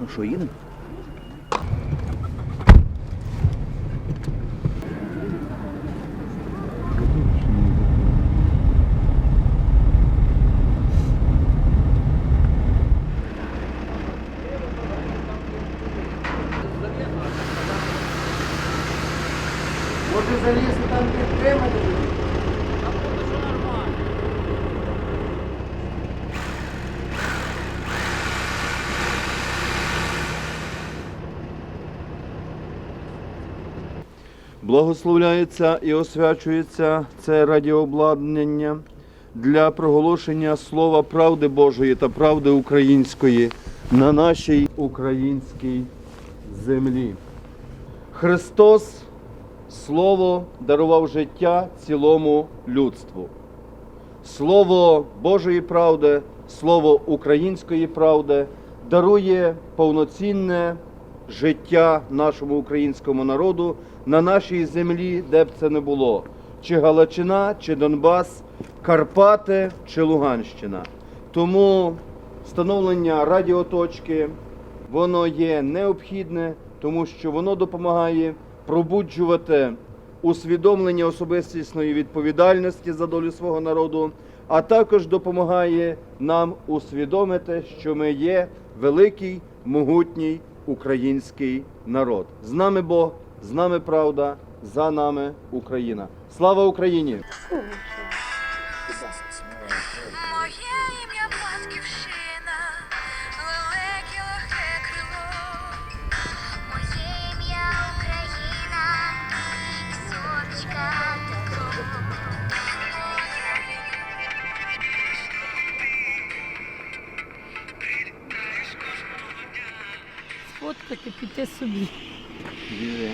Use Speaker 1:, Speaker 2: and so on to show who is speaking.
Speaker 1: Ну що, їдемо?
Speaker 2: Може залізти там підтримати?
Speaker 1: Благословляється і освячується це радіообладнання для проголошення слова правди Божої та правди української на нашій українській землі. Христос Слово дарував життя цілому людству. Слово Божої правди, слово української правди дарує повноцінне життя нашому українському народу на нашій землі, де б це не було. Чи Галичина, чи Донбас, Карпати, чи Луганщина. Тому встановлення радіоточки воно є необхідне, тому що воно допомагає пробуджувати усвідомлення особистісної відповідальності за долю свого народу, а також допомагає нам усвідомити, що ми є великий, могутній український народ. З нами Бог, з нами правда, за нами Україна. Слава Україні!
Speaker 3: Сфоткати, піти собі.
Speaker 1: Віри.